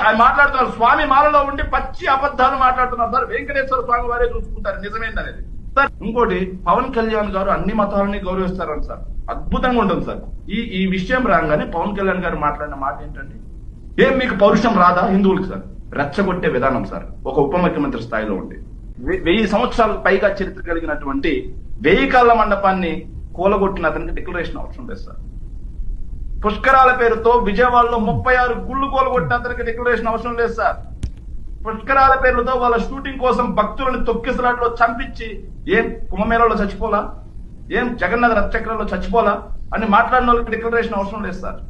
ఆయన మాట్లాడుతున్నారు స్వామి మాలలో ఉండి పచ్చి అబద్ధాలు మాట్లాడుతున్నారు. సార్ వెంకటేశ్వర స్వామి వారే చూసుకుంటారు నిజమేందనేది. సార్ ఇంకోటి పవన్ కళ్యాణ్ గారు అన్ని మతాలని గౌరవిస్తారని సార్. అద్భుతంగా ఉంటుంది సార్. ఈ ఈ విషయం రాగానే పవన్ కళ్యాణ్ గారు మాట్లాడిన మాట ఏంటండి? ఏం మీకు పౌరుషం రాదా హిందువులకు సార్? రెచ్చగొట్టే విధానం సార్ ఒక ఉప ముఖ్యమంత్రి స్థాయిలో ఉండి. వెయ్యి సంవత్సరాల పైగా చరిత్ర కలిగినటువంటి వెయ్యి కాళ్ళ మండపాన్ని కూలగొట్టిన అతనికి డిక్లరేషన్ అవసరం లేదు సార్. పుష్కరాల పేరుతో విజయవాడలో ముప్పై ఆరు గుళ్ళు కూలగొట్టిన అతనికి డిక్లరేషన్ అవసరం లేదు సార్. పుష్కరాల పేర్లతో వాళ్ళ షూటింగ్ కోసం భక్తులను తొక్కిసలాట్లో చంపించి ఏం కుంభమేళలో చచ్చిపోలా? ఏం జగన్నాథ రథచక్రంలో చచ్చిపోలా? అని మాట్లాడిన వాళ్ళకి డిక్లరేషన్ అవసరం లేదు సార్.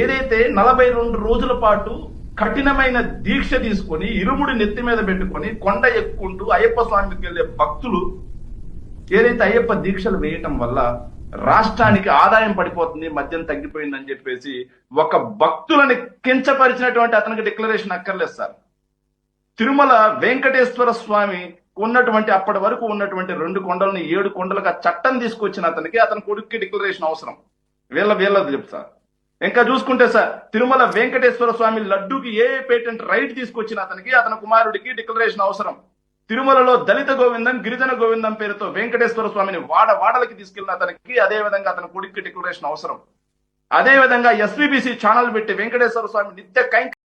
ఏదైతే నలభై రెండు రోజుల పాటు కఠినమైన దీక్ష తీసుకొని ఇరుముడి నెత్తి మీద పెట్టుకొని కొండ ఎక్కుంటూ అయ్యప్ప స్వామికి వెళ్ళే భక్తులు ఏదైతే అయ్యప్ప దీక్షలు వేయటం వల్ల రాష్ట్రానికి ఆదాయం పడిపోతుంది మద్యం తగ్గిపోయిందని చెప్పేసి ఒక భక్తులని కించపరిచినటువంటి అతనికి డిక్లరేషన్ అక్కర్లేదు సార్. తిరుమల వెంకటేశ్వర స్వామి ఉన్నటువంటి అప్పటి వరకు ఉన్నటువంటి రెండు కొండలని ఏడు కొండలుగా చట్టం తీసుకొచ్చిన అతనికి అతని కొడుక్కి డిక్లరేషన్ అవసరం. వీళ్ళ వీళ్ళది చెప్తా ఇంకా చూసుకుంటే సార్ తిరుమల వెంకటేశ్వర స్వామి లడ్డూకి ఏ పేటెంట్ రైట్ తీసుకొచ్చిన అతనికి అతని కుమారుడికి డిక్లరేషన్ అవసరం. తిరుమలలో దళిత గోవిందం గిరిజన గోవిందం పేరుతో వెంకటేశ్వర స్వామిని వాడ వాడలకి తీసుకెళ్ళిన అతనికి అదే విధంగా అతని కొడుక్కి డిక్లరేషన్ అవసరం. అదే విధంగా ఎస్వీబీసీ ఛానల్ పెట్టి వెంకటేశ్వర స్వామి నిత్య కైంక